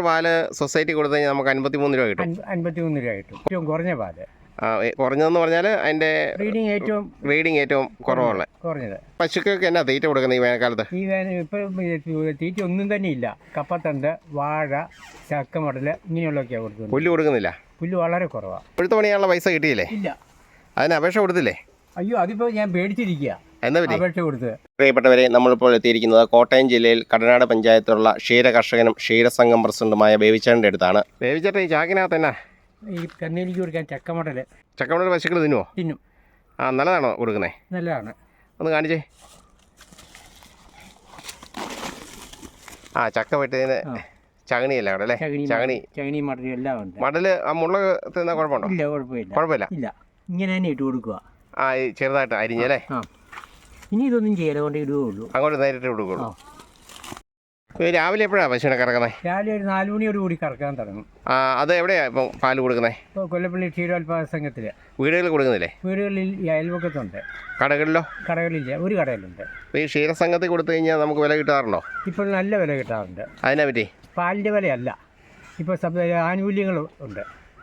പാൽ സൊസൈറ്റി കൊടുത്തു കഴിഞ്ഞാൽ നമുക്ക് അൻപത്തി മൂന്ന് രൂപ കിട്ടും. അൻപത്തി മൂന്ന് രൂപ കിട്ടും. ഏറ്റവും കുറഞ്ഞ പാൽ. കുറഞ്ഞതെന്ന് പറഞ്ഞാൽ അതിന്റെ ബ്രീഡിങ് ഏറ്റവും റീഡിങ് ഏറ്റവും കുറവുള്ള. കുറഞ്ഞത്. പശുക്കൾക്ക് എന്നാ തീറ്റ കൊടുക്കുന്നത് ഈ വേനൽക്കാലത്ത്? ഈ വേനൽ ഇപ്പം തീറ്റ ഒന്നും തന്നെ ഇല്ല. കപ്പത്തണ്ട് വാഴ ചക്കമടൽ ഇങ്ങനെയുള്ളതൊക്കെയാണ് കൊടുക്കുന്നത്. പുല്ല് കൊടുക്കുന്നില്ല? പുല്ല് വളരെ കുറവാണ് കൊഴുത്ത് പണിയാനുള്ള പൈസ കിട്ടിയില്ലേ? ഇല്ല. അതിന് അപേക്ഷ കൊടുത്തില്ലേ? അയ്യോ അതിപ്പോൾ ഞാൻ പേടിച്ചിരിക്കുക അപേക്ഷ കൊടുത്ത്. പ്രിയപ്പെട്ടവരെ നമ്മളിപ്പോൾ എത്തിയിരിക്കുന്നത് കോട്ടയം ജില്ലയിൽ കടനാട് പഞ്ചായത്തിലുള്ള ക്ഷീര കർഷകനും ക്ഷീരസംഘം പ്രസിഡന്റുമായ ബേബിച്ചേട്ടന്റെ അടുത്താണ്. ബേബിച്ചേട്ടൻ ഈ ചാക്കിനകത്ത് എന്നാ? ഈ കന്നേലിക്ക് കൊടുക്കാൻ ചക്കമടൽ ചക്കമടൽ പശുക്കൾ തിന്നുമോ തിന്നും. ആ നല്ലതാണോ കൊടുക്കുന്നത് നല്ലതാണ്. ഒന്ന് കാണിച്ചേ. ആ ചക്ക വെട്ടിയതിന് ചകണി ചകണിയല്ല അവിടെ അല്ലേ? ചകിണി ചകണി. മടലും എല്ലാം ഉണ്ട്. മടൽ ആ മുളക് തിന്നാൽ കുഴപ്പമുണ്ടോ? ഇല്ല കുഴപ്പമില്ല. കുഴപ്പമില്ല. ഇല്ല. ഇങ്ങനെ തന്നെ ഇട്ട് കൊടുക്കുക ആ ചെറുതായിട്ട് അരിഞ്ഞല്ലേ ആ. ഇനി ഇതൊന്നും ചെയ്യല കൊണ്ട് ഇടുകയുള്ളൂ അങ്ങോട്ട് നേരിട്ട് കൊടുക്കുള്ളൂ. രാവിലെ എപ്പോഴാണ് പശുവിനെ കറക്കുന്നത് രാവിലെ ഒരു നാല് മണിയോട് കൂടി കറക്കാൻ തുടങ്ങും. ആ അത് എവിടെയാ ഇപ്പം പാൽ കൊടുക്കുന്നത് ഇപ്പോൾ കൊല്ലപ്പള്ളി ക്ഷീരോത്പാദക സംഘത്തിൽ വീടുകളിൽ കൊടുക്കുന്നില്ലേ? വീടുകളിൽ ഈ അയൽവക്കത്തുണ്ട്. കടകളിലോ? കടകളില്ല ഒരു കടയിലുണ്ട്. അപ്പോൾ ഈ ക്ഷീരസംഘത്തിൽ കൊടുത്തു കഴിഞ്ഞാൽ നമുക്ക് വില കിട്ടാറുണ്ടോ? ഇപ്പോൾ നല്ല വില കിട്ടാറുണ്ട്. അതിനെ പറ്റി? പാലിന്റെ വിലയല്ല. ഇപ്പോൾ സബ് ആനുകൂല്യങ്ങൾ ഉണ്ട്.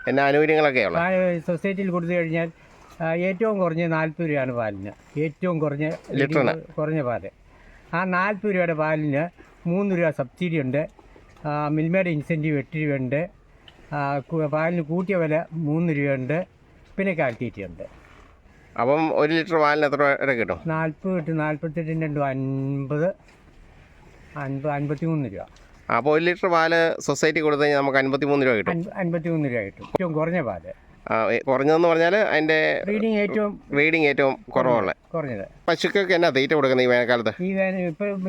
എന്നാ ആനുകൂല്യങ്ങളൊക്കെ ഉള്ളത്? സൊസൈറ്റിയിൽ കൊടുത്തു കഴിഞ്ഞാൽ ഏറ്റവും കുറഞ്ഞ നാൽപ്പത് രൂപയാണ് പാലിന്. ഏറ്റവും കുറഞ്ഞ ലിറ്ററിന്? കുറഞ്ഞ പാൽ. ആ നാൽപ്പത് രൂപയുടെ പാലിന് മൂന്ന് രൂപ സബ്സിഡി ഉണ്ട്. മിൽമയുടെ ഇൻസെന്റീവ് എട്ട് രൂപയുണ്ട് പാലിന് കൂട്ടിയ വില മൂന്ന് രൂപയുണ്ട് പിന്നെ കാൽത്തീറ്റയുണ്ട് അപ്പം ഒരു ലിറ്റർ പാലിന് എത്ര വരെ കിട്ടും? നാൽപ്പത് കിട്ടും നാൽപ്പത്തെട്ടിന്റെ രണ്ടും അൻപത്. അൻപത് അൻപത്തി മൂന്ന് രൂപ. അപ്പോൾ ഒരു ലിറ്റർ പാൽ സൊസൈറ്റി കൊടുത്തു കഴിഞ്ഞാൽ നമുക്ക് അൻപത്തി മൂന്ന് രൂപ കിട്ടും. അൻപ- അൻപത്തി മൂന്ന് രൂപ കിട്ടും. ഏറ്റവും കുറഞ്ഞ പാൽ. കുറഞ്ഞതെന്ന് പറഞ്ഞാൽ അതിന്റെ ബ്രീഡിംഗ് ഏറ്റവും റീഡിങ് ഏറ്റവും കുറവുള്ള. കുറഞ്ഞത്. പശുക്കൾക്ക് എന്നാ തീറ്റ കൊടുക്കുന്നത് ഈ വേനൽക്കാലത്ത്? ഈ വേനൽ ഇപ്പം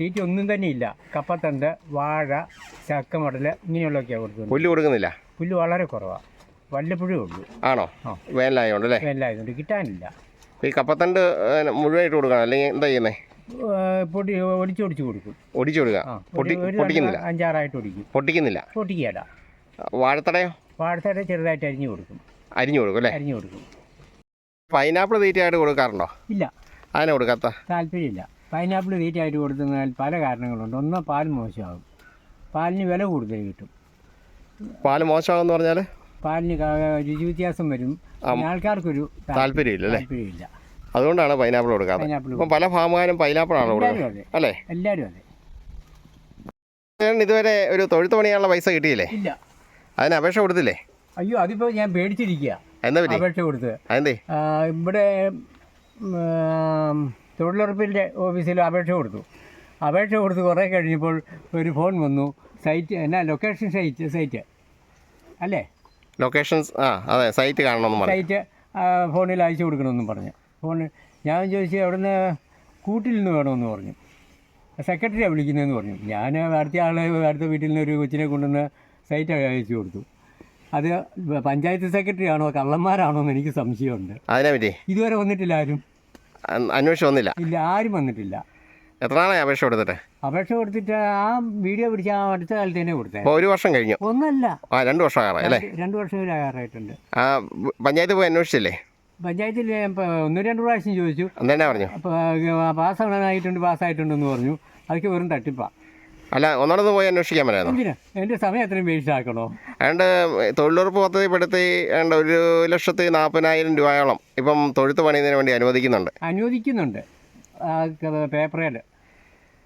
തീറ്റ ഒന്നും തന്നെ ഇല്ല. കപ്പത്തണ്ട് വാഴ ചക്കമടൽ ഇങ്ങനെയുള്ളതൊക്കെയാണ് കൊടുക്കുന്നത്. പുല്ല് കൊടുക്കുന്നില്ല? പുല്ല് വളരെ കുറവാണ് വല്ലപ്പോഴേ ഉള്ളൂ. ആണോ. വേനലായതുകൊണ്ട് അല്ലേ? വേനലായതുകൊണ്ട് കിട്ടാനില്ല. ഈ കപ്പത്തണ്ട് മുഴുവനായിട്ട് കൊടുക്കണം? അല്ലെങ്കിൽ എന്താ ചെയ്യുന്നേ? പൊടി ഒടിച്ച് ഒടിച്ച് കൊടുക്കും. ഒടിച്ചു കൊടുക്കുക പൊട്ടിക്കുന്നില്ല? അഞ്ചാറായിട്ട് ഒടിക്കും. പൊട്ടിക്കുന്നില്ല? പൊട്ടിക്കല വാഴത്തടയോ? വാഴത്തട ചെറുതായിട്ട് അരിഞ്ഞു കൊടുക്കും. അരിഞ്ഞു കൊടുക്കും അല്ലേ? അരിഞ്ഞു കൊടുക്കും. പൈനാപ്പിൾ തീറ്റയായിട്ട് കൊടുക്കാറുണ്ടോ? ഇല്ല. അങ്ങനെ കൊടുക്കാത്ത? താല്പര്യമില്ല. പൈനാപ്പിൾ തീറ്റയായിട്ട് കൊടുക്കുന്നതിൽ പല കാരണങ്ങളുണ്ട്. ഒന്ന് പാൽ മോശമാകും. പാലിന് വില കൂടുതൽ കിട്ടും. പാൽ മോശമാകും എന്ന് പറഞ്ഞാൽ? പാലിന് രുചി വ്യത്യാസം വരും. ആൾക്കാർക്കൊരു താല്പര്യമില്ല അല്ലേ? താല്പര്യമില്ല. അതുകൊണ്ടാണ് പൈനാപ്പിൾ പൈനാപ്പിൾ ഇപ്പം പല ഫാമുകാരും പൈനാപ്പിൾ ആണ് കൊടുക്കുന്നത് അല്ലേ? എല്ലാവരും അതെ. ഇതുവരെ ഒരു തൊഴുത്ത് പണിയാനുള്ള പൈസ കിട്ടിയില്ലേ? ഇല്ല. അതിന് അപേക്ഷ കൊടുത്തില്ലേ? അയ്യോ അതിപ്പോ ഞാൻ പേടിച്ചിരിക്കുക എന്താ പറ്റി? അപേക്ഷ കൊടുത്ത്. അതെന്തേ? ഇവിടെ തൊഴിലുറപ്പിന്റെ ഓഫീസിൽ അപേക്ഷ കൊടുത്തു. അപേക്ഷ കൊടുത്ത് കുറേ കഴിഞ്ഞപ്പോൾ ഒരു ഫോൺ വന്നു. സൈറ്റ് എന്നാ ലൊക്കേഷൻ സൈറ്റ് സൈറ്റ്. അല്ലേ? ലൊക്കേഷൻ ആ അതെ സൈറ്റ് കാണണമെന്ന് പറഞ്ഞു. സൈറ്റ് ഫോണിൽ അയച്ചു കൊടുക്കണമെന്നും പറഞ്ഞു. ഫോണിൽ ഞാൻ ചോദിച്ചു അവിടുന്ന് കൂട്ടിൽ നിന്ന് വേണമെന്ന് പറഞ്ഞു. സെക്രട്ടറിയാണ് വിളിക്കുന്നതെന്ന് പറഞ്ഞു. ഞാൻ അടുത്ത ആളെ അടുത്ത വീട്ടിൽ നിന്ന് ഒരു കൊച്ചിനെ കൊണ്ടുവന്ന് സൈറ്റ് അയച്ചു കൊടുത്തു. അത് പഞ്ചായത്ത് സെക്രട്ടറി ആണോ കള്ളന്മാരാണോ എന്ന് എനിക്ക് സംശയമുണ്ട്. അതിനെ പറ്റി? ഇതുവരെ വന്നിട്ടില്ല ആരും. അന്വേഷണം വന്നില്ല? ഇല്ല ആരും വന്നിട്ടില്ല. എത്ര നാളായി അപേക്ഷ കൊടുത്തിട്ട്? അപേക്ഷ കൊടുത്തിട്ട് ആ വീഡിയോ പിടിച്ച ആ അടുത്ത കാലത്ത് തന്നെ കൊടുത്തേ. ഒരു വർഷം കഴിഞ്ഞു. ഒന്നല്ല. ആ രണ്ട് വർഷം ആകാറായി അല്ലേ? രണ്ട് വർഷം ആകാറായിട്ടുണ്ട്. ആ പഞ്ചായത്ത് പോയി അന്വേഷിച്ചില്ലേ? പഞ്ചായത്തിൽ ഒന്ന് രണ്ട് പ്രാവശ്യം ചോദിച്ചു. പറഞ്ഞു? പാസ് പാസ്സാകാനായിട്ടുണ്ട് പാസ്സായിട്ടുണ്ടെന്ന് പറഞ്ഞു. അതൊക്കെ വെറും തട്ടിപ്പാ. അല്ല ഒന്നോടൊന്ന് പോയി അന്വേഷിക്കാൻ പറ്റായിരുന്നു എന്റെ സമയം അത്രയും വേസ്റ്റ് ആക്കണോ? അതുകൊണ്ട് തൊഴിലുറപ്പ് പദ്ധതിപ്പെടുത്തി ഏതാണ്ട് ഒരു ലക്ഷത്തി നാൽപ്പതിനായിരം രൂപയോളം ഇപ്പം തൊഴുത്ത് പണിയുന്നതിന് വേണ്ടി അനുവദിക്കുന്നുണ്ട്. അനുവദിക്കുന്നുണ്ട്. പേപ്പറിൽ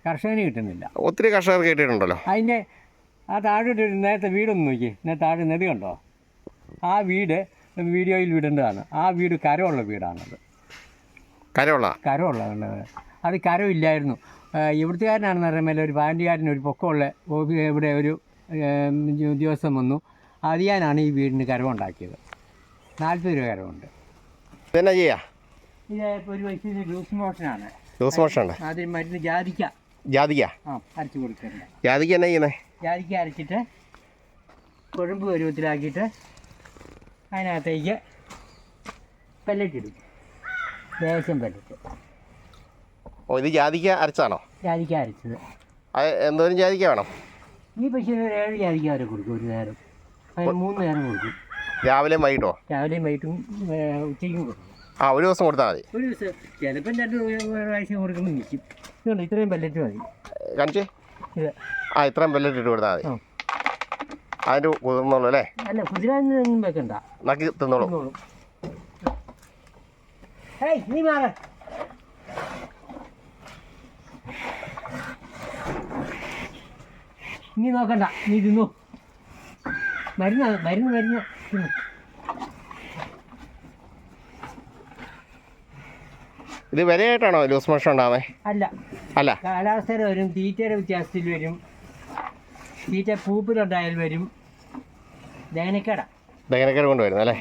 കർഷകന് കിട്ടുന്നില്ല. ഒത്തിരി കർഷകർ കിട്ടിയിട്ടുണ്ടല്ലോ. അതിന്റെ ആ താഴെ നേരത്തെ വീടൊന്ന് നോക്കി നേരത്തെ താഴെ നദി കണ്ടോ? ആ വീട് വീഡിയോയിൽ വിടേണ്ടതാണ്. ആ വീട് കരമുള്ള വീടാണത്. കരമുള്ള? കരമുള്ള അത് കരമില്ലായിരുന്നു. ഇവിടുത്തുകാരനാണെന്ന് പറയുമ്പോൾ ഒരു പാന്റുകാരൻ ഒരു പൊക്കമുള്ള ഇവിടെ ഒരു ഉദ്യോഗസ്ഥൻ വന്നു. അതിയാനാണ് ഈ വീടിന് കരവുണ്ടാക്കിയത്. നാൽപ്പത് രൂപ കരവുണ്ട്. ഇതെന്നാ ചെയ്യാ? ഇത് ഒരു വയസ്സിന് ലൂസ് മോഷനാണ് ലൂസ് മോഷൻ ഉണ്ട് അതിന് മരുന്ന് ജാതിക്ക. ജാതിക്ക? ആ അരച്ച് കൊടുക്കുന്നുണ്ട് ജാതിക്ക എന്നാ ചെയ്യുന്നത് ജാതിക്ക അരച്ചിട്ട് കൊഴുമ്പ് പരുവത്തിലാക്കിയിട്ട് അതിനകത്തേക്ക് പെല്ലറ്റിടും ദേശം ലേശം പെല്ലറ്റ് ഓ ഇത് ജാതിക്ക അരച്ചാണോ? ജാതിക്ക അരച്ചത്. എന്തോരം ജാതിക്ക വേണം? ഈ പക്ഷേ ഒരു ഏഴ് ജാതിക്ക വരെ കൊടുക്കും ഒരു നേരം. അതിന് മൂന്ന് നേരം കൊടുക്കും. രാവിലെയും വൈകിട്ടോ? രാവിലെയും വൈകിട്ടും ഉച്ചയ്ക്കും കൊടുക്കും. ആ ഒരു ദിവസം കൊടുത്താൽ മതി. ഒരു ദിവസം ചിലപ്പം രണ്ട് പ്രാവശ്യം കൊടുക്കുമ്പോൾ നിൽക്കും ഇതുകൊണ്ട് ഇത്രയും പല്ലറ്റ് മതി. കാണിച്ചേ? ഇത്. ആ ഇത്രയും പല്ലറ്റ് ഇട്ട് കൊടുത്താൽ മതി. അതിന്റെ കുതിർന്നോളൂ അല്ലേ? അല്ല കുതിരാനൊന്നും വെക്കണ്ട. നക്കി തിന്നോളൂ. തിന്നോളും. ഏയ് നീ മാറ. നീ നോക്കണ്ട. നീ തിന്നു മരുന്ന് മരുന്ന് മരുന്ന്. തിന്നു ഇത് വിലയായിട്ടാണോ ലൂസ് മോഷൻ ഉണ്ടാവേ അല്ല. അല്ല. കാലാവസ്ഥയിൽ വരും തീറ്റയുടെ വ്യത്യാസത്തിൽ വരും. തീറ്റ പൂപ്പിലുണ്ടായാൽ വരും. ദഹനക്കേട ദഹനക്കേട് കൊണ്ട് വരുന്നത് അല്ലേ?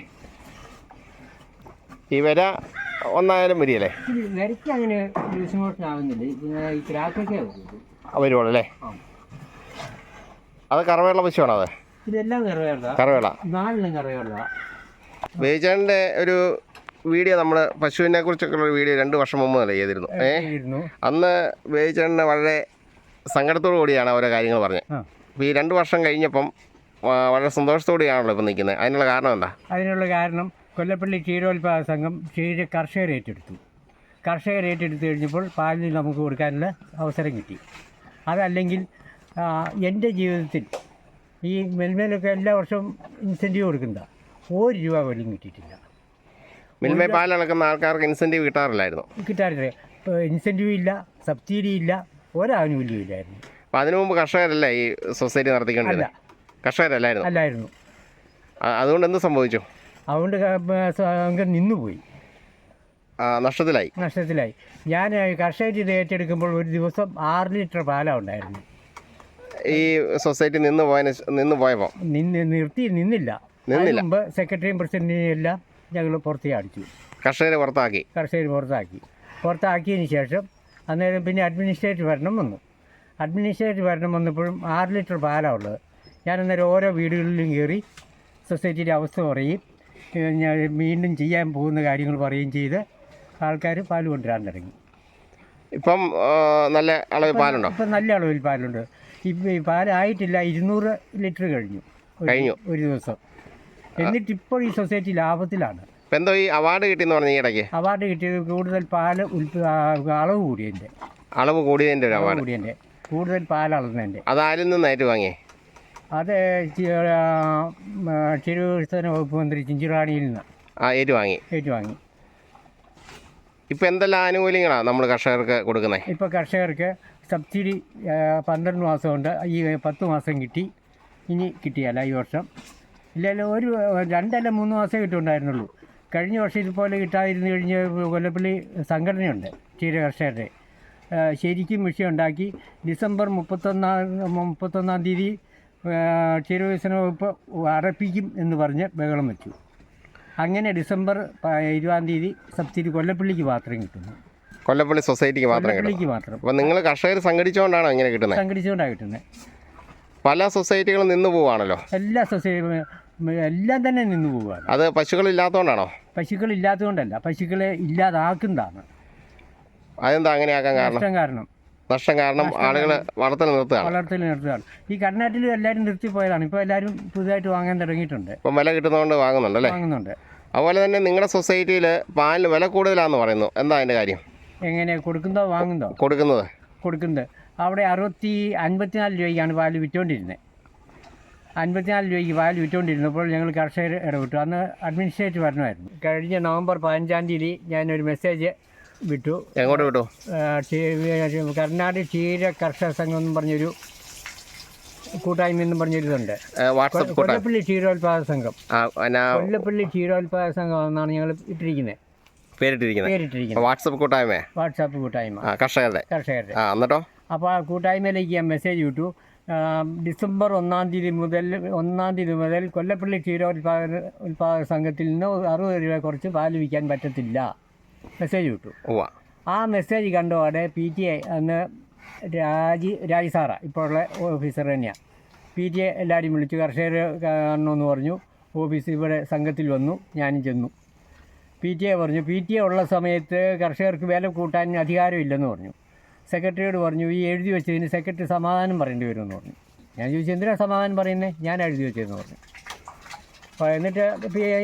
ഈ വില ഒന്നായാലും വരികയല്ലേ ഇത് വരയ്ക്ക് അങ്ങനെ ലൂസ് മോഷൻ ആവുന്നില്ല. ഈ ക്രാക്കൊക്കെ വരുള്ളൂ വരുവുള്ളൂ അല്ലേ അത് കറവയുള്ള പശുവാണോ അതെ? ഇതെല്ലാം കറവേള. ബേജാന്റെ ഒരു വീഡിയോ നമ്മൾ പശുവിനെ കുറിച്ചൊക്കെ ഉള്ള ഒരു വീഡിയോ രണ്ട് വർഷം മുമ്പ് നല്ല ചെയ്തിരുന്നു. ഏ അന്ന് ബേജാണ്ടിന് വളരെ സങ്കടത്തോടു കൂടിയാണ് ഓരോ കാര്യങ്ങൾ പറഞ്ഞത്. അപ്പോൾ ഈ രണ്ട് വർഷം കഴിഞ്ഞപ്പം വളരെ സന്തോഷത്തോടെയാണല്ലോ ഇപ്പം നിൽക്കുന്നത്. അതിനുള്ള കാരണം എന്താ? അതിനുള്ള കാരണം കൊല്ലപ്പള്ളി ക്ഷീരോത്പാദക സംഘം ക്ഷീര കർഷകർ ഏറ്റെടുത്തു. കർഷകർ ഏറ്റെടുത്ത് കഴിഞ്ഞപ്പോൾ പാലിന് നമുക്ക് കൊടുക്കാനുള്ള അവസരം കിട്ടി. അതല്ലെങ്കിൽ എന്റെ ജീവിതത്തിൽ ഈ മെൽമേലൊക്കെ എല്ലാ വർഷവും ഇൻസെന്റീവ് കൊടുക്കുന്ന ഒരു രൂപ പോലും കിട്ടിയിട്ടില്ല. മിൽമേ പാലടക്കുന്ന ആൾക്കാർക്ക് ഇൻസെന്റീവ് കിട്ടാറില്ലായിരുന്നു. കിട്ടാറില്ല. ഇൻസെന്റീവ് ഇല്ല സബ്സിഡി ഇല്ല ഒരാനുകൂല്യം ഇല്ലായിരുന്നു. അപ്പോൾ അതിനു മുമ്പ് കർഷകരല്ല ഈ സൊസൈറ്റി നടത്തിക്കൊണ്ടിരുന്നത് കർഷകരല്ലായിരുന്നു? അല്ലായിരുന്നു. അതുകൊണ്ട് എന്ത് സംഭവിച്ചു? അതുകൊണ്ട് നിന്നുപോയി. നഷ്ടത്തിലായി. നഷ്ടത്തിലായി. ഞാൻ കർഷകർ ഇത് ഏറ്റെടുക്കുമ്പോൾ ഒരു ദിവസം ആറ് ലിറ്റർ പാലാണ് ഉണ്ടായിരുന്നു. ഈ സൊസൈറ്റി നിന്ന് ശേ- നിന്ന് പോയപ്പോൾ നിന്ന് നിർത്തി നിന്നില്ല. നിന്നില്ല. മുമ്പ് സെക്രട്ടറിയും പ്രസിഡന്റിനെയും എല്ലാം ഞങ്ങൾ പുറത്തേക്ക് അടിച്ചു കർഷകരെ പുറത്താക്കി? കർഷകർ പുറത്താക്കി. പുറത്താക്കിയതിന് ശേഷം അന്നേരം പിന്നെ അഡ്മിനിസ്ട്രേറ്റീവ് ഭരണം വന്നു. അഡ്മിനിസ്ട്രേറ്റീവ് ഭരണം വന്നപ്പോഴും ആറ് ലിറ്റർ പാലാണ് ഉള്ളത്. ഞാൻ അന്നേരം ഓരോ വീടുകളിലും കയറി സൊസൈറ്റിയുടെ അവസ്ഥ പറയും ഞാൻ വീണ്ടും ചെയ്യാൻ പോകുന്ന കാര്യങ്ങൾ പറയുകയും ചെയ്ത് ആൾക്കാർ പാൽ കൊണ്ടുവരാൻ തുടങ്ങി. ഇപ്പം നല്ല അളവിൽ പാലുണ്ടോ? ഇപ്പം നല്ല അളവിൽ പാലുണ്ട്. ഇപ്പം ഈ പാലായിട്ടില്ല ഇരുന്നൂറ് ലിറ്റർ കഴിഞ്ഞു. കഴിഞ്ഞു. ഒരു ദിവസം. എന്നിട്ട് ഇപ്പോൾ ഈ സൊസൈറ്റി ലാഭത്തിലാണ്. എന്തോ ഈ അവാർഡ് കിട്ടിയെന്ന് പറഞ്ഞു ഈ ഇടയ്ക്ക്? അവാർഡ് കിട്ടിയത് കൂടുതൽ പാൽ ഉൽപ്പ അളവ് കൂടിയതിന്റെ. അളവ് കൂടിയതിന്റെ ഒരു അവാർഡ്. കൂടിയതിന്റെ. കൂടുതൽ പാലളന്നതിന്റെ. അത് ആരിൽ നിന്നായിട്ട് വാങ്ങി അത് ചെറുവികസന വകുപ്പ് മന്ത്രി ചിഞ്ചിറാണിയിൽ നിന്ന് ആ ഏറ്റുവാങ്ങി. ഏറ്റുവാങ്ങി. ഇപ്പം എന്തെല്ലാം ആനുകൂല്യങ്ങളാണ് നമ്മൾ കർഷകർക്ക് കൊടുക്കുന്നത് ഇപ്പോൾ കർഷകർക്ക് സബ്സിഡി പന്ത്രണ്ട് മാസം ഉണ്ട്. ഈ പത്ത് മാസം കിട്ടി. ഇനി കിട്ടിയല്ല ഈ വർഷം. ഇല്ലല്ലോ ഒരു രണ്ടല്ല മൂന്ന് മാസമേ കിട്ടുണ്ടായിരുന്നുള്ളൂ. കഴിഞ്ഞ വർഷം ഇതുപോലെ കിട്ടാതിരുന്നു കഴിഞ്ഞ കൊല്ലപ്പള്ളി സംഘടനയുണ്ട് ക്ഷീര കർഷകരുടെ. ശരിക്കും വിഷയം ഉണ്ടാക്കി ഡിസംബർ മുപ്പത്തൊന്നാം മുപ്പത്തൊന്നാം തീയതി ക്ഷീരവികസന വകുപ്പ് അടപ്പിക്കും എന്ന് പറഞ്ഞ് ബഹളം വെച്ചു. അങ്ങനെ ഡിസംബർ ഇരുപതാം തീയതി സബ്സിഡി കൊല്ലപ്പള്ളിക്ക് മാത്രം കിട്ടുന്നു. കൊല്ലപ്പള്ളി സൊസൈറ്റിക്ക് മാത്രം കിട്ടും കൊല്ലപ്പള്ളിക്ക് മാത്രം. അപ്പം നിങ്ങൾ കർഷകർ സംഘടിച്ചുകൊണ്ടാണോ ഇങ്ങനെ കിട്ടുന്നത് സംഘടിച്ചുകൊണ്ടാണ് കിട്ടുന്നത് പല സൊസൈറ്റികളും നിന്ന് പോവാണല്ലോ? എല്ലാ സൊസൈറ്റി എല്ലാം തന്നെ നിന്ന് പോവുകയാണ് അത് പശുക്കളില്ലാത്തതുകൊണ്ടാണോ പശുക്കൾ ഇല്ലാത്തതുകൊണ്ടല്ല പശുക്കളെ ഇല്ലാതാക്കുന്നതാണ്. അതെന്താ അങ്ങനെയാക്കാൻ കാരണം? കാരണം. നഷ്ടം കാരണം ആളുകൾ വളർത്തൽ നിർത്തുകയാണ്. വളർത്തൽ നിർത്തുകയാണ്. ഈ കർണാട്ടിലും എല്ലാവരും നിർത്തിപ്പോയതാണ് ഇപ്പോൾ എല്ലാവരും പുതുതായിട്ട് വാങ്ങാൻ തുടങ്ങിയിട്ടുണ്ട്. ഇപ്പം വില കിട്ടുന്നതുകൊണ്ട് വാങ്ങുന്നുണ്ട് അല്ലേ? വാങ്ങുന്നുണ്ട്. അതുപോലെ തന്നെ നിങ്ങളുടെ സൊസൈറ്റിയിൽ പാലിന് വില കൂടുതലാണെന്ന് പറയുന്നു. എന്താ അതിന്റെ കാര്യം? എങ്ങനെയാണ് കൊടുക്കുന്നതോ വാങ്ങുന്നതോ? കൊടുക്കുന്നത്. കൊടുക്കുന്നത്. അവിടെ അറുപത്തി അൻപത്തിനാല് രൂപയ്ക്കാണ് പാൽ വിറ്റുകൊണ്ടിരുന്നത് അൻപത്തിനാല് രൂപയ്ക്ക് പാൽ വിറ്റുകൊണ്ടിരുന്നപ്പോൾ ഞങ്ങൾ കർഷകർ ഇടപെട്ടു. അന്ന് അഡ്മിനിസ്ട്രേറ്റീവ് ഭരണമായിരുന്നു കഴിഞ്ഞ നവംബർ പതിനഞ്ചാം തീയതി ഞാനൊരു മെസ്സേജ് വിട്ടു. എങ്ങോട്ട് വിട്ടു? കർണാടക ക്ഷീര കർഷക സംഘം എന്ന് പറഞ്ഞൊരു കൂട്ടായ്മ എന്നും പറഞ്ഞൊരിതുണ്ട്. കൊല്ലപ്പള്ളി ക്ഷീരോത്പാദക സംഘം. കൊല്ലപ്പള്ളി ക്ഷീരോത്പാദക സംഘം എന്നാണ് ഞങ്ങൾ ഇട്ടിരിക്കുന്നത് പേരിട്ടിരിക്കുന്നത് വാട്സപ്പ് കൂട്ടായ്മ വാട്സാപ്പ് കൂട്ടായ്മ. ആ കർഷകരുടെ. കർഷകരുടെ. എന്നിട്ടോ? അപ്പോൾ ആ കൂട്ടായ്മയിലേക്ക് ഞാൻ മെസ്സേജ് വിട്ടു. ഡിസംബർ ഒന്നാം തീയതി മുതൽ ഒന്നാം തീയതി മുതൽ കൊല്ലപ്പള്ളി ക്ഷീരോത്പാദക ഉത്പാദക സംഘത്തിൽ നിന്ന് അറുപത് രൂപ കുറച്ച് പാൽ വിൽക്കാൻ പറ്റത്തില്ല. മെസ്സേജ് വിട്ടു ഉവ്വ. ആ മെസ്സേജ് കണ്ടപാടെ പി ടി ഐ അന്ന് രാജി രാജി സാറാ ഇപ്പോൾ ഉള്ള ഓഫീസർ തന്നെയാണ് പി ടി ഐ എല്ലാവരും വിളിച്ചു കർഷകർ കാണണമെന്ന് പറഞ്ഞു. ഓഫീസ് ഇവിടെ സംഘത്തിൽ വന്നു ഞാനും ചെന്നു. പി ടി ഐ പറഞ്ഞു പി ടി ഐ ഉള്ള സമയത്ത് കർഷകർക്ക് വില കൂട്ടാൻ അധികാരമില്ലെന്ന് പറഞ്ഞു. സെക്രട്ടറിയോട് പറഞ്ഞു ഈ എഴുതി വെച്ചതിന് സെക്രട്ടറി സമാധാനം പറയേണ്ടി വരുമെന്ന് പറഞ്ഞു. ഞാൻ ചോദിച്ചു എന്തിനാണ് സമാധാനം പറയുന്നത് ഞാൻ എഴുതി വെച്ചതെന്ന് പറഞ്ഞു. അപ്പോൾ എന്നിട്ട്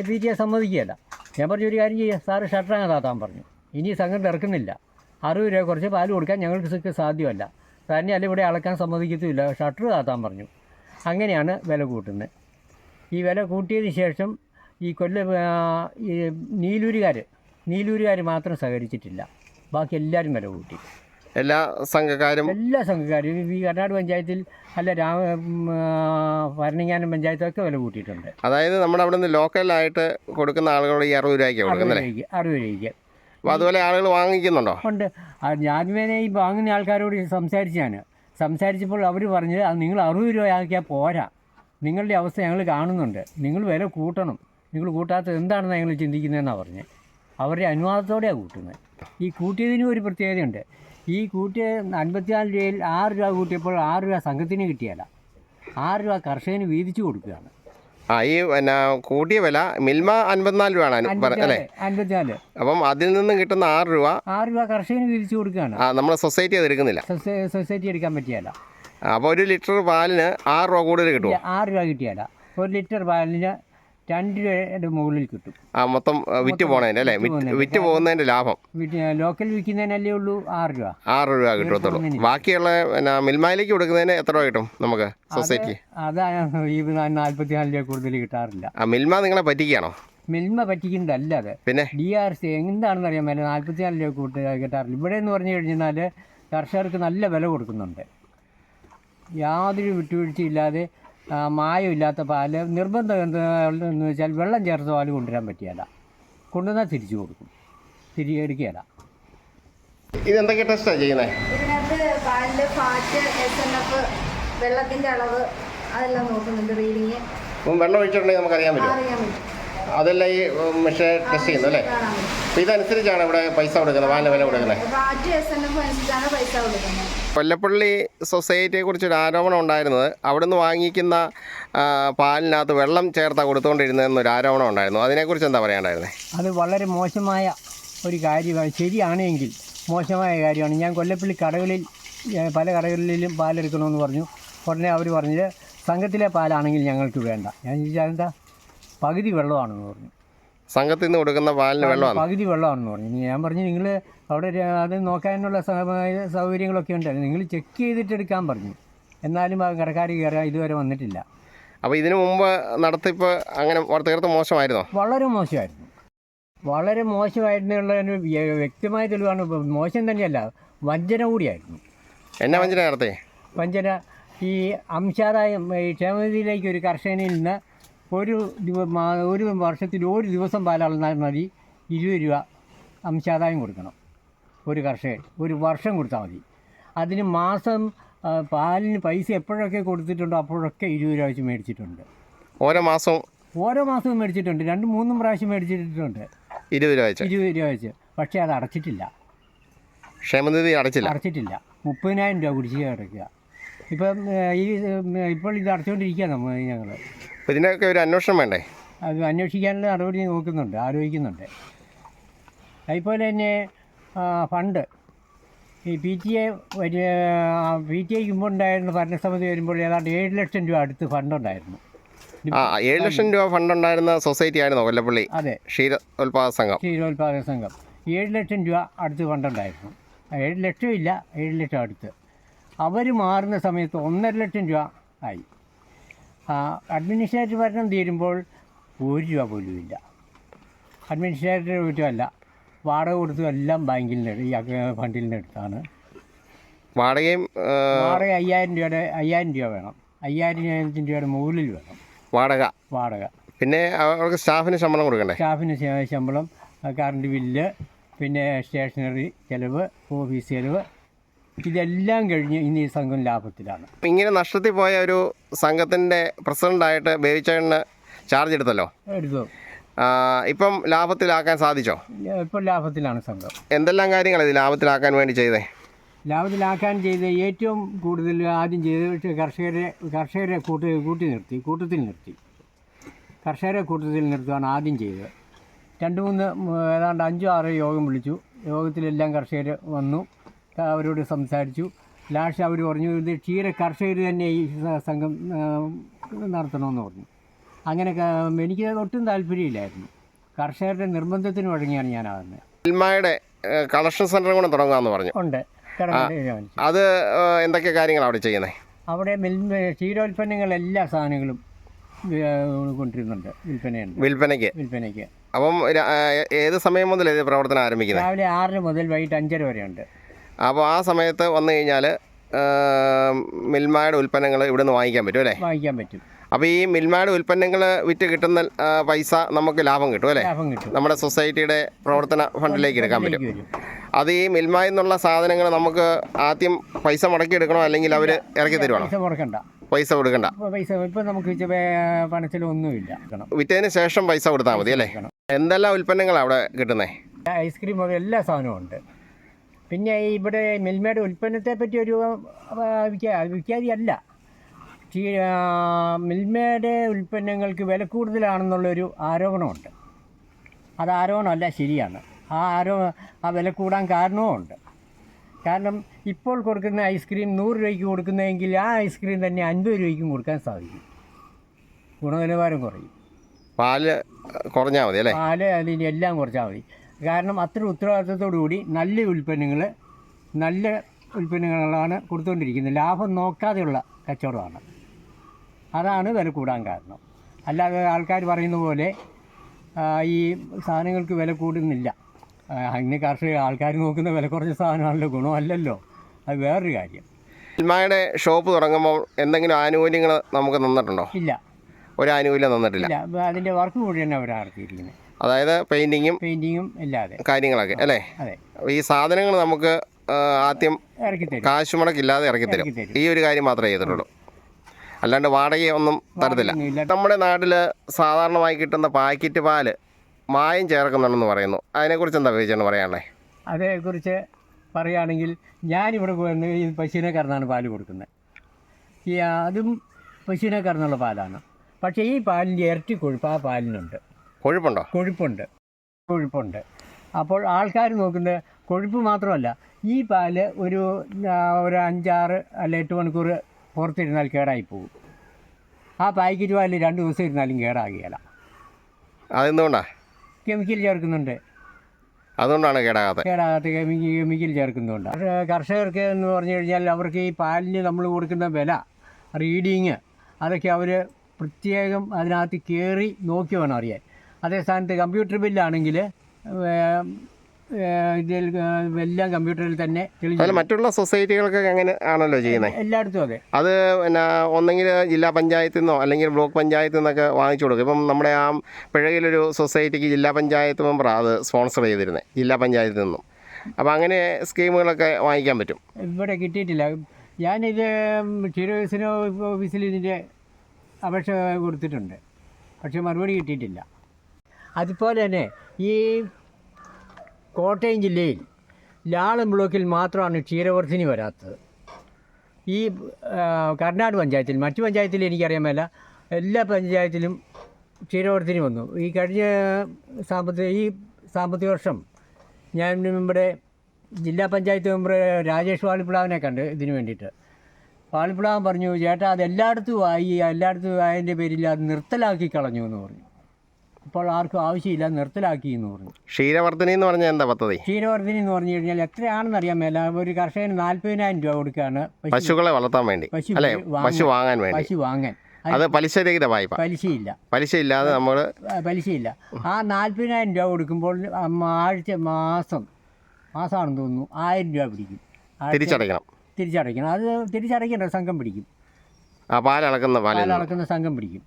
പി ടി എ സമ്മതിക്കുകയല്ല. ഞാൻ പറഞ്ഞു ഒരു കാര്യം ചെയ്യുക സാറ് ഷട്ടറങ്ങ് താത്താൻ പറഞ്ഞു. ഇനി സംഘം ഇറക്കുന്നില്ല അറുപത് രൂപ കുറച്ച് പാൽ കൊടുക്കാൻ ഞങ്ങൾക്ക് സാധ്യമല്ല. തന്നെ അല്ല ഇവിടെ അളക്കാൻ സമ്മതിക്കത്തുമില്ല. ഷട്ടർ താത്താൻ പറഞ്ഞു. അങ്ങനെയാണ് വില കൂട്ടുന്നത്. ഈ വില കൂട്ടിയതിന് ശേഷം ഈ കൊല്ല ഈ നീലൂരുകാർ നീലൂരുകാർ മാത്രം സഹകരിച്ചിട്ടില്ല. ബാക്കി എല്ലാവരും വില കൂട്ടി. എല്ലാ സംഘക്കാരും എല്ലാ സംഘക്കാരും ഈ കർണാട് പഞ്ചായത്തിൽ അല്ല രാമ ഭരണിങ്ങാനം പഞ്ചായത്തൊക്കെ വില കൂട്ടിയിട്ടുണ്ട്. അതായത് നമ്മുടെ അവിടെ നിന്ന് ലോക്കലായിട്ട് കൊടുക്കുന്ന ആളുകളോട് ഈ അറുപത് രൂപയ്ക്ക് കൊടുക്കുന്നല്ലേ അറുപത് രൂപയ്ക്ക് അപ്പോൾ അതുപോലെ ആളുകൾ വാങ്ങിക്കുന്നുണ്ടോ? ഉണ്ട്. ഞാനുമേനെ ഈ വാങ്ങുന്ന ആൾക്കാരോട് സംസാരിച്ച് ഞാൻ സംസാരിച്ചപ്പോൾ അവർ പറഞ്ഞത് അത് നിങ്ങൾ അറുപത് രൂപ ആക്കിയാൽ പോരാ. നിങ്ങളുടെ അവസ്ഥ ഞങ്ങൾ കാണുന്നുണ്ട്. നിങ്ങൾ വില കൂട്ടണം. നിങ്ങൾ കൂട്ടാത്തത് എന്താണെന്ന് ഞങ്ങൾ ചിന്തിക്കുന്നതെന്നാണ് പറഞ്ഞത് അവരുടെ അനുവാദത്തോടെയാണ് കൂട്ടുന്നത്. ഈ കൂട്ടിയതിനും ഒരു പ്രത്യേകതയുണ്ട്. ഈ കൂട്ടിയ അൻപത്തിനാല് രൂപയിൽ ആറ് രൂപ കൂട്ടിയപ്പോൾ ആറ് രൂപ സംഘത്തിന് കിട്ടിയല്ല ആറ് രൂപ കർഷകന് വീതിച്ചു കൊടുക്കുകയാണ്. ആ ഈ പിന്നെ കൂട്ടിയ വില മിൽമ അൻപത്തിനാല് രൂപയാണ് പറ- അല്ലേ? അൻപത്തിനാല്. അപ്പം അതിൽ നിന്നും കിട്ടുന്ന ആറ് രൂപ ആറ് രൂപ കർഷകന് വീതിച്ചു കൊടുക്കുകയാണ്. ആ നമ്മുടെ സൊസൈറ്റി അത് എടുക്കുന്നില്ല. സൊസൈറ്റി എടുക്കാൻ പറ്റിയല്ല. അപ്പോൾ ഒരു ലിറ്റർ പാലിന് ആറ് രൂപ കൂടുതൽ കിട്ടും ആറ് രൂപ കിട്ടിയല്ല. ഒരു ലിറ്റർ പാലിന് രണ്ട് രൂപയുടെ മുകളിൽ കിട്ടും. ആ മൊത്തം വിറ്റ് പോണതിന്റെ അല്ലേ? വിറ്റ് പോകുന്നതിന്റെ. ലാഭം. ലോക്കൽ വിൽക്കുന്നതിനല്ലേ ഉള്ളൂ? ആറ് രൂപ. ആറ് രൂപ കിട്ടത്തുള്ളൂ ബാക്കിയുള്ള പിന്നെ കൊടുക്കുന്നതിന് എത്ര രൂപ കിട്ടും നമുക്ക് സൊസൈറ്റി അതാ ഈ നാൽപ്പത്തി നാല് രൂപ കൂടുതൽ കിട്ടാറില്ല. ആ മിൽമ നിങ്ങളെ പറ്റിക്കാണോ മിൽമ പറ്റിക്കുന്നതല്ല അത് പിന്നെ? ഡി ആർ സി എന്താണെന്ന് അറിയാൻ മേലെ നാൽപ്പത്തി നാല് രൂപ കൂട്ട് കിട്ടാറില്ല. ഇവിടെ എന്ന് പറഞ്ഞു കഴിഞ്ഞാൽ കർഷകർക്ക് നല്ല വില കൊടുക്കുന്നുണ്ട്. യാതൊരു വിട്ടുവീഴ്ചയില്ലാതെ മായമില്ലാത്ത പാൽ നിർബന്ധം എന്താണെന്ന് വെച്ചാൽ വെള്ളം ചേർത്ത പാൽ കൊണ്ടുവരാൻ പറ്റിയല്ല കൊണ്ടുവന്നാൽ തിരിച്ചു കൊടുക്കും. തിരികെ എടുക്കുകയല്ല ഇത് എന്തൊക്കെ ടെസ്റ്റാണ് ചെയ്യുന്നത് ഇതിനകത്ത് പാലിൽ ഫാറ്റ് എസ് എൻ എഫ് വെള്ളത്തിന്റെ അളവ് അതെല്ലാം നോക്കുന്നുണ്ട് റീഡിങ് വെള്ളം ഒഴിച്ചിട്ടുണ്ടെങ്കിൽ നമുക്കറിയാൻ പറ്റുമോ? അറിയാൻ പറ്റും. അതെല്ലാം ഈ മെഷീൻ ടെസ്റ്റ് ചെയ്യുന്നു അല്ലേ? ഇതനുസരിച്ചാണ് ഇവിടെ പൈസ കൊടുക്കുന്നത്. വാല വില കൊടുക്കുന്നത്. കൊല്ലപ്പള്ളി സൊസൈറ്റിയെ കുറിച്ചൊരു ആരോപണം ഉണ്ടായിരുന്നത്. അവിടെ നിന്ന് വാങ്ങിക്കുന്ന പാലിനകത്ത് വെള്ളം ചേർത്താ കൊടുത്തുകൊണ്ടിരുന്നതെന്നൊരു ആരോപണം ഉണ്ടായിരുന്നു. അതിനെക്കുറിച്ച് എന്താ പറയാണ്ടായിരുന്നത് അത് വളരെ മോശമായ ഒരു കാര്യമാണ്. ശരിയാണെങ്കിൽ മോശമായ കാര്യമാണ്. ഞാൻ കൊല്ലപ്പള്ളി കടകളിൽ പല കടകളിലും പാലെടുക്കണമെന്ന് പറഞ്ഞു. ഉടനെ അവർ പറഞ്ഞത് സംഘത്തിലെ പാലാണെങ്കിൽ ഞങ്ങൾക്ക് വേണ്ട. ഞാൻ ചോദിച്ചാൽ എന്താ പകുതി വെള്ളമാണെന്ന് പറഞ്ഞു. സംഘത്തിൽ നിന്ന് കൊടുക്കുന്ന പാലിന് വെള്ളമാണ്. പകുതി വെള്ളമാണെന്ന് പറഞ്ഞു. ഞാൻ പറഞ്ഞു നിങ്ങൾ അവിടെ അത് നോക്കാനുള്ള സൗകര്യങ്ങളൊക്കെ ഉണ്ട്. നിങ്ങൾ ചെക്ക് ചെയ്തിട്ട് എടുക്കാൻ പറഞ്ഞു. എന്നാലും ആ കടക്കാർ കയറാൻ ഇതുവരെ വന്നിട്ടില്ല. അപ്പോൾ ഇതിനു മുമ്പ് നടത്തിപ്പ് അങ്ങനെ തീർത്ത് മോശമായിരുന്നോ? വളരെ മോശമായിരുന്നു. വളരെ മോശമായിരുന്നുള്ള വ്യക്തമായ തെളിവാണ് മോശം തന്നെയല്ല വഞ്ചന കൂടിയായിരുന്നു. എന്നാ വഞ്ചന നടത്തി വഞ്ചന ഈ അംശാദായം ക്ഷേമനിധിയിലേക്ക് ഒരു കർഷകനിൽ നിന്ന് ഒരു ദിവ ഒരു വർഷത്തിൽ ഒരു ദിവസം പാലളന്നാൽ മതി. ഇരുപത് രൂപ അംശാദായം കൊടുക്കണം. ഒരു കർഷകൻ ഒരു വർഷം കൊടുത്താൽ മതി. അതിന് മാസം പാലിന് പൈസ എപ്പോഴൊക്കെ കൊടുത്തിട്ടുണ്ടോ അപ്പോഴൊക്കെ ഇരുപത് രൂപ വെച്ച് മേടിച്ചിട്ടുണ്ട്. ഓരോ മാസവും? ഓരോ മാസവും മേടിച്ചിട്ടുണ്ട്. രണ്ടും മൂന്നും പ്രാവശ്യം മേടിച്ചിട്ടുണ്ട്. ഇരുപത് രൂപ വെച്ച്? ഇരുപത് രൂപ വെച്ച്. പക്ഷേ അത് അടച്ചിട്ടില്ല. ക്ഷേമനിധി അടച്ചില്ല? അടച്ചിട്ടില്ല. മുപ്പതിനായിരം രൂപ കുടിശ്ശിക അടയ്ക്കുക. ഇപ്പം ഈ ഇപ്പോൾ ഇത് അടച്ചുകൊണ്ടിരിക്കുക നമ്മൾ ഞങ്ങൾ അപ്പോൾ ഇതിനൊക്കെ ഒരു അന്വേഷണം വേണ്ടേ? അത് അന്വേഷിക്കാനുള്ള നടപടി നോക്കുന്നുണ്ട് ആലോചിക്കുന്നുണ്ട്. അതുപോലെ തന്നെ ഫണ്ട്. ഈ പി ടി എ വലിയ പി ടി എക്ക് മുമ്പ് ഉണ്ടായിരുന്ന ഭരണസമിതി വരുമ്പോൾ ഏതാണ്ട് ഏഴ് ലക്ഷം രൂപ അടുത്ത് ഫണ്ട് ഉണ്ടായിരുന്നു ആ ഏഴ് ലക്ഷം രൂപ ഫണ്ട് ഉണ്ടായിരുന്ന സൊസൈറ്റി ആയിരുന്നു കൊല്ലപ്പള്ളി? അതെ. ക്ഷീര ഉൽപാദക സംഘം. ക്ഷീരോത്പാദക സംഘം. ഏഴ് ലക്ഷം രൂപ അടുത്ത് ഫണ്ടുണ്ടായിരുന്നു. ഏഴ് ലക്ഷം ഇല്ല ഏഴ് ലക്ഷം അടുത്ത്. അവർ മാറുന്ന സമയത്ത് ഒന്നര ലക്ഷം രൂപ ആയി. അഡ്മിനിസ്ട്രേറ്റീവ് ഭരണം തീരുമ്പോൾ ഒരു രൂപ പോലും ഇല്ല. അഡ്മിനിസ്ട്രേറ്റീവ് കുറ്റമല്ല വാടക കൊടുത്തും എല്ലാം ബാങ്കിൽ നിന്ന് ഈ ഫണ്ടിൽ നിന്ന് എടുത്താണ്. വാടകയും വാടക അയ്യായിരം രൂപയുടെ അയ്യായിരം രൂപ വേണം. അയ്യായിരം രൂപയുടെ മുകളിൽ വേണം. വാടക. വാടക. പിന്നെ അവർക്ക് സ്റ്റാഫിന് ശമ്പളം കൊടുക്കണ്ടേ? സ്റ്റാഫിന് ശമ്പളം കറണ്ട് ബില്ല് പിന്നെ സ്റ്റേഷനറി ചിലവ് ഓഫീസ് ചിലവ് ഇതെല്ലാം കഴിഞ്ഞ് ഇന്ന് ഈ സംഘം ലാഭത്തിലാണ്. ഇങ്ങനെ നഷ്ടത്തിൽ പോയ ഒരു സംഘത്തിന്റെ പ്രസിഡന്റായിട്ട് ബേബിച്ചേട്ടന് ചാർജ് എടുത്തല്ലോ? എടുത്തു. ഇപ്പം ലാഭത്തിലാക്കാൻ സാധിച്ചോ? ഇപ്പൊ ലാഭത്തിലാണ് സംഘം. എന്തെല്ലാം കാര്യങ്ങൾ ഇത് ലാഭത്തിലാക്കാൻ വേണ്ടി ചെയ്തേ? ലാഭത്തിലാക്കാൻ ചെയ്ത ഏറ്റവും കൂടുതൽ ആദ്യം ചെയ്ത് കർഷകരെ കർഷകരെ കൂട്ട് കൂട്ടി നിർത്തി കൂട്ടത്തിൽ നിർത്തി. കർഷകരെ കൂട്ടത്തിൽ നിർത്തുകയാണ് ആദ്യം ചെയ്തത്. രണ്ട് മൂന്ന് ഏതാണ്ട് അഞ്ചോ ആറോ യോഗം വിളിച്ചു. യോഗത്തിലെല്ലാം കർഷകർ വന്നു. അവരോട് സംസാരിച്ചു. ലാസ്റ്റ് അവർ പറഞ്ഞു ഇത് ക്ഷീര കർഷകർ തന്നെ ഈ സംഘം നടത്തണമെന്ന് പറഞ്ഞു. അങ്ങനെ എനിക്ക് ഒട്ടും താല്പര്യമില്ലായിരുന്നു. കർഷകരുടെ നിർബന്ധത്തിന് വഴങ്ങിയാണ് ഞാനാകുന്നത് ഫിൽമയുടെ കളക്ഷൻ സെന്റർ കൂടെ തുടങ്ങാമെന്ന് പറഞ്ഞു. ഉണ്ട്. അത് എന്തൊക്കെ കാര്യങ്ങളാണ് അവിടെ ചെയ്യുന്നത് അവിടെ മിൽമ ക്ഷീരോൽപ്പന്നങ്ങൾ എല്ലാ സാധനങ്ങളും കൊണ്ടിരുന്നുണ്ട്. വിൽപ്പനയുണ്ട്. വിൽപ്പനയ്ക്ക്? വിൽപ്പനയ്ക്ക്. അപ്പം ഏത് സമയം മുതൽ ഇത് പ്രവർത്തനം ആരംഭിക്കുന്നത് രാവിലെ ആറ് മുതൽ വൈകിട്ട് അഞ്ചര വരെയുണ്ട്. അപ്പോൾ ആ സമയത്ത് വന്നു കഴിഞ്ഞാൽ മിൽമയുടെ ഉൽപ്പന്നങ്ങൾ ഇവിടെ നിന്ന് വാങ്ങിക്കാൻ പറ്റും അല്ലേ? വാങ്ങിക്കാൻ പറ്റും. അപ്പോൾ ഈ മിൽമയുടെ ഉൽപ്പന്നങ്ങൾ വിറ്റ് കിട്ടുന്ന പൈസ നമുക്ക് ലാഭം കിട്ടും അല്ലേ? ലാഭം കിട്ടും. നമ്മുടെ സൊസൈറ്റിയുടെ പ്രവർത്തന ഫണ്ടിലേക്ക് എടുക്കാൻ പറ്റും. അത് ഈ മിൽമയിൽ എന്നുള്ള സാധനങ്ങൾ നമുക്ക് ആദ്യം പൈസ മുടക്കി എടുക്കണോ അല്ലെങ്കിൽ അവർ ഇറക്കി തരുവാണോ? പൈസ കൊടുക്കണ്ട. പൈസ ഇപ്പം നമുക്ക് പണത്തിലൊന്നുമില്ല വിറ്റതിന് ശേഷം പൈസ കൊടുത്താൽ മതി അല്ലേ? എന്തെല്ലാം ഉൽപ്പന്നങ്ങളാണ് അവിടെ കിട്ടുന്നത് ഐസ്ക്രീം മുതൽ എല്ലാ സാധനവും ഉണ്ട്. പിന്നെ ഇവിടെ മിൽമയുടെ ഉൽപ്പന്നത്തെ പറ്റി ഒരു ആ, വിക്കാ- വിഖ്യാതി അല്ല. ഈ, ആ, മിൽമയുടെ ഉൽപ്പന്നങ്ങൾക്ക് വില കൂടുതലാണെന്നുള്ളൊരു ആരോപണമുണ്ട്. അത് ആരോപണമല്ല ശരിയാണ്. ആ ആരോ ആ വില കൂടാൻ കാരണവുമുണ്ട്. കാരണം ഇപ്പോൾ കൊടുക്കുന്ന ഐസ്ക്രീം നൂറ് രൂപയ്ക്ക് കൊടുക്കുന്നതെങ്കിൽ ആ ഐസ്ക്രീം തന്നെ അൻപത് രൂപയ്ക്കും കൊടുക്കാൻ സാധിക്കും. ഗുണനിലവാരം കുറയും. പാൽ കുറഞ്ഞാൽ മതി അല്ലേ? പാൽ അതിന് എല്ലാം കുറച്ചാൽ മതി. കാരണം അത്ര ഉത്തരവാദിത്തത്തോടു കൂടി നല്ല ഉൽപ്പന്നങ്ങൾ നല്ല ഉൽപ്പന്നങ്ങളാണ് കൊടുത്തുകൊണ്ടിരിക്കുന്നത്. ലാഭം നോക്കാതെയുള്ള കച്ചവടമാണ്. അതാണ് വില കൂടാൻ കാരണം. അല്ലാതെ ആൾക്കാർ പറയുന്ന പോലെ ഈ സാധനങ്ങൾക്ക് വില കൂടുന്നില്ല. അങ്ങനെ കർഷക ആൾക്കാർ നോക്കുന്ന വില കുറഞ്ഞ സാധനമാണല്ലോ ഗുണമല്ലല്ലോ. അത് വേറൊരു കാര്യം. മിൽമയുടെ ഷോപ്പ് തുടങ്ങുമ്പോൾ എന്തെങ്കിലും ആനുകൂല്യങ്ങൾ നമുക്ക് തന്നിട്ടുണ്ടോ? ഇല്ല. ഒരു ആനുകൂല്യം തന്നിട്ടില്ല. അതിന്റെ വർക്ക് കൂടി തന്നെ അവർ നടത്തിയിരിക്കുന്നത്. അതായത് പെയിന്റിങ്ങും പെയിന്റിങ്ങും ഇല്ലാതെ കാര്യങ്ങളൊക്കെ അല്ലേ? ഈ സാധനങ്ങൾ നമുക്ക് ആദ്യം കാശ് മുടക്കില്ലാതെ ഇറക്കി തരും. ഈ ഒരു കാര്യം മാത്രമേ ചെയ്തിട്ടുള്ളൂ. അല്ലാണ്ട് വാടകയൊന്നും തരത്തില്ല. നമ്മുടെ നാട്ടിൽ സാധാരണമായി കിട്ടുന്ന പാക്കറ്റ് പാൽ മായം ചേർക്കുന്നുണ്ടെന്ന് പറയുന്നു. അതിനെക്കുറിച്ച് എന്താ ചോദിച്ചാണ് പറയാനുള്ളത് അതേക്കുറിച്ച് പറയുകയാണെങ്കിൽ ഞാനിവിടെ പോയിരുന്നു ഈ പശുവിനെ കറന്നാണ് പാൽ കൊടുക്കുന്നത്. ഈ അതും പശുവിനെ കറന്നുള്ള പാലാണ്. പക്ഷേ ഈ പാലിന്റെ ഇരട്ടി കൊഴുപ്പ് ആ പാലിനുണ്ട്. കൊഴുപ്പുണ്ടോ? കൊഴുപ്പുണ്ട്. കൊഴുപ്പുണ്ട്. അപ്പോൾ ആൾക്കാർ നോക്കുന്നത് കൊഴുപ്പ് മാത്രമല്ല ഈ പാൽ ഒരു ഒരു അഞ്ചാറ് അല്ല എട്ട് മണിക്കൂർ പുറത്തിരുന്നാൽ കേടായി പോകും. ആ പാക്കറ്റ് പാൽ രണ്ട് ദിവസം ഇരുന്നാലും കേടാകുകയില്ല. അതെന്തുകൊണ്ടാണ് കെമിക്കൽ ചേർക്കുന്നുണ്ട്. അതുകൊണ്ടാണ് കേടാകാത്തത്. കേടാകാത്ത കെമിക്കൽ കെമിക്കൽ ചേർക്കുന്നുണ്ട് കർഷ- കർഷകർക്ക് എന്ന് പറഞ്ഞു കഴിഞ്ഞാൽ അവർക്ക് ഈ പാലിന് നമ്മൾ കൊടുക്കുന്ന വില റീഡിങ് അതൊക്കെ അവർ പ്രത്യേകം അതിനകത്ത് കയറി നോക്കി വേണം അറിയാൻ. അതേ സ്ഥാനത്ത് കമ്പ്യൂട്ടർ ബില്ലാണെങ്കിൽ ഇതിൽ എല്ലാം കമ്പ്യൂട്ടറിൽ തന്നെ അതിൽ മറ്റുള്ള സൊസൈറ്റികൾക്കൊക്കെ എങ്ങനെ ആണല്ലോ ചെയ്യുന്നത് എല്ലായിടത്തും അതെ. അത് പിന്നെ ഒന്നെങ്കിൽ ജില്ലാ പഞ്ചായത്തിൽ നിന്നോ അല്ലെങ്കിൽ ബ്ലോക്ക് പഞ്ചായത്തിൽ നിന്നൊക്കെ വാങ്ങിച്ചു കൊടുക്കും. ഇപ്പം നമ്മുടെ ആ പിഴയിലൊരു സൊസൈറ്റിക്ക് ജില്ലാ പഞ്ചായത്ത് മെമ്പർ അത് സ്പോൺസർ ചെയ്തിരുന്നത് ജില്ലാ പഞ്ചായത്തിൽ നിന്നും. അപ്പോൾ അങ്ങനെ സ്കീമുകളൊക്കെ വാങ്ങിക്കാൻ പറ്റും. ഇവിടെ കിട്ടിയിട്ടില്ല. ഞാനിത് ക്ഷീരവികസന ഓഫീസിൽ ഇതിന്റെ അപേക്ഷ കൊടുത്തിട്ടുണ്ട്. പക്ഷേ മറുപടി കിട്ടിയിട്ടില്ല. അതുപോലെ തന്നെ ഈ കോട്ടയം ജില്ലയിൽ ലാളം ബ്ലോക്കിൽ മാത്രമാണ് ക്ഷീരവർദ്ധിനി വരാത്തത്. ഈ കർണാട് പഞ്ചായത്തിൽ മറ്റു പഞ്ചായത്തിൽ എനിക്കറിയാൻ മേല എല്ലാ പഞ്ചായത്തിലും ക്ഷീരവർദ്ധിനി വന്നു. ഈ കഴിഞ്ഞ സാമ്പത്തിക ഈ സാമ്പത്തിക വർഷം ഞാൻ നമ്മുടെ ജില്ലാ പഞ്ചായത്ത് മെമ്പർ രാജേഷ് വാളിപ്പിളാവിനെ കണ്ട് ഇതിന് വേണ്ടിയിട്ട്. വാളിപ്പിളാവൻ പറഞ്ഞു ചേട്ടാ അത് എല്ലായിടത്തും ആയി എല്ലായിടത്തും ആയതിന്റെ പേരിൽ അത് നിർത്തലാക്കി കളഞ്ഞു എന്ന് പറഞ്ഞു. അപ്പോൾ ആർക്കും ആവശ്യമില്ല നിർത്തലാക്കി എന്ന് പറഞ്ഞു. ക്ഷീരവർദ്ധനി എന്ന് പറഞ്ഞാൽ എന്താ പദ്ധതി? ക്ഷീരവർദ്ധനി എന്ന് പറഞ്ഞു കഴിഞ്ഞാൽ എത്രയാണെന്ന് അറിയാൻ മേല. ഒരു കർഷകന് നാല്പതിനായിരം രൂപ കൊടുക്കുകയാണ്. പശു പശുക്കളെ വളർത്താൻ വേണ്ടി. പശു അല്ലേ? പശു വാങ്ങാൻ വേണ്ടി. പശു വാങ്ങാൻ. അത് പലിശരഹിത വായ്പ. പലിശയില്ല. പലിശയില്ലാതെ നമ്മൾ പലിശയില്ല. ആ നാല്പതിനായിരം രൂപ കൊടുക്കുമ്പോൾ ആഴ്ച മാസം മാസമാണെന്ന് തോന്നുന്നു. ആയിരം രൂപ പിടിക്കും. തിരിച്ചടയ്ക്കണം. തിരിച്ചടയ്ക്കണം. അത് തിരിച്ചടയ്ക്കേണ്ട സംഘം പിടിക്കും. ആ പാലളക്കുന്ന. പാലളക്കുന്ന സംഘം പിടിക്കും.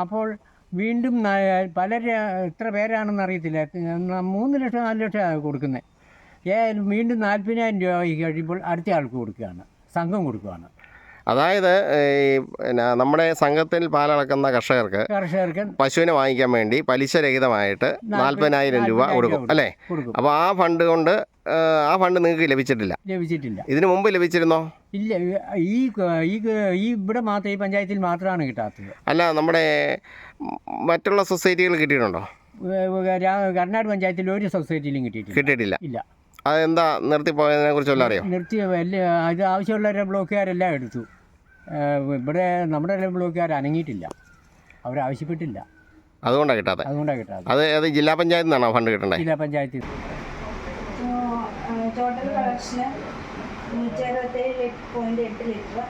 അപ്പോൾ വീണ്ടും പല എത്ര പേരാണെന്ന് അറിയത്തില്ല. മൂന്ന് ലക്ഷം നാല് ലക്ഷം കൊടുക്കുന്നത് ഏതായാലും വീണ്ടും നാൽപ്പതിനായിരം രൂപ ഈ കഴിയുമ്പോൾ അടുത്ത ആൾക്ക് കൊടുക്കുകയാണ്. സംഘം കൊടുക്കുകയാണ്. അതായത് പിന്നെ നമ്മുടെ സംഘത്തിൽ പാലളക്കുന്ന കർഷകർക്ക് കർഷകർക്ക് പശുവിനെ വാങ്ങിക്കാൻ വേണ്ടി പലിശരഹിതമായിട്ട് നാൽപ്പതിനായിരം രൂപ കൊടുക്കും അല്ലേ? അപ്പോൾ ആ ഫണ്ട് കൊണ്ട് ആ, ഫണ്ട് നിങ്ങൾക്ക് ലഭിച്ചിട്ടില്ല. ലഭിച്ചിട്ടില്ല. ഇതിനു മുമ്പ് ലഭിച്ചിരുന്നോ? ഇല്ല ഈ ഈ ഇവിടെ മാത്രം ഈ പഞ്ചായത്തിൽ മാത്രമാണ് കിട്ടാത്തത്. അല്ല നമ്മുടെ മറ്റുള്ള സൊസൈറ്റികൾ കിട്ടിയിട്ടുണ്ടോ? കർണാടക പഞ്ചായത്തിൽ ഒരു സൊസൈറ്റിയിലും കിട്ടിയിട്ടില്ല. കിട്ടിയിട്ടില്ല. ഇല്ല. അതെന്താ നിർത്തിപ്പോയതിനെ കുറിച്ച് വല്ല അറിയോ? നിർത്തി അത് ഇത് ആവശ്യമുള്ള ബ്ലോക്കുകാരെല്ലാം എടുത്തു. ഇവിടെ നമ്മുടെ ബ്ലോക്കുകാർ അനങ്ങിയിട്ടില്ല. അവർ അവരാവശ്യപ്പെട്ടില്ല അതുകൊണ്ടാണ് കിട്ടാത്തത് അതുകൊണ്ടാണ് കിട്ടാത്തത്. അത് അത് ജില്ലാ പഞ്ചായത്തിൽ നിന്നാണോ ഫണ്ട് കിട്ടേണ്ടത് ജില്ലാ പഞ്ചായത്തിൽ. കളക്ഷന് നൂറ്റി അറുപത്തേഴ് പോയിന്റ് എട്ട് ലിറ്റർ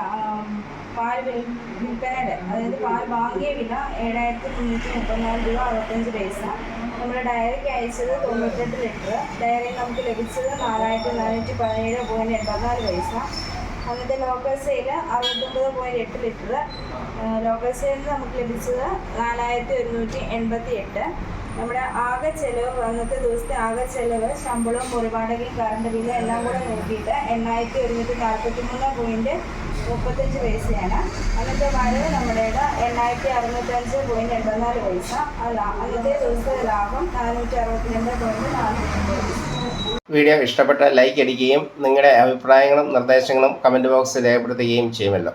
ആം, പാൽ വിൽ- വിൽപ്പനയുടെ അതായത് പാൽ വാങ്ങിയ വില ഏഴായിരത്തി മുന്നൂറ്റി മുപ്പത്തിനാല് രൂപ അറുപത്തഞ്ച് പൈസ. നമ്മൾ ഡയറിക്ക് അയച്ചത് തൊണ്ണൂറ്റെട്ട് ലിറ്റർ ഡയറി നമുക്ക് ലഭിച്ചത് നാലായിരത്തി നാനൂറ്റി പതിനേഴ് പോയിന്റ് എൺപത്തിനാല് പൈസ. അന്നത്തെ ലോക്കൽ സെയിൽ അറുപത്തൊമ്പത് പോയിന്റ് എട്ട് ലിറ്റർ ലോക്കൽ സെയിൽ നമുക്ക് ലഭിച്ചത് നാലായിരത്തി ഒരുന്നൂറ്റി എൺപത്തി എട്ട് നമ്മുടെ ആകെ ചെലവ് അന്നത്തെ ദിവസത്തെ ആകെ ചെലവ് ശമ്പളവും മുറിവാടകയും കറണ്ട് ബില്ല് എല്ലാം കൂടെ നോക്കിയിട്ട് എണ്ണായിരത്തി ഒരുന്നൂറ്റി നാൽപ്പത്തി മൂന്ന് പോയിന്റ് മുപ്പത്തഞ്ച് പൈസയാണ്. അന്നത്തെ വരവ് നമ്മുടെ എണ്ണായിരത്തി അറുന്നൂറ്റഞ്ച് പോയിന്റ് എൺപത്തിനാല് പൈസ. അല്ല അന്നത്തെ ദിവസത്തെ ലാഭം നാനൂറ്റി അറുപത്തിരണ്ട് നാൽപ്പത്തി പൈസ. വീഡിയോ ഇഷ്ടപ്പെട്ട ലൈക്ക് അടിക്കുകയും നിങ്ങളുടെ അഭിപ്രായങ്ങളും നിർദ്ദേശങ്ങളും കമന്റ് ബോക്സിൽ രേഖപ്പെടുത്തുകയും ചെയ്യുമല്ലോ.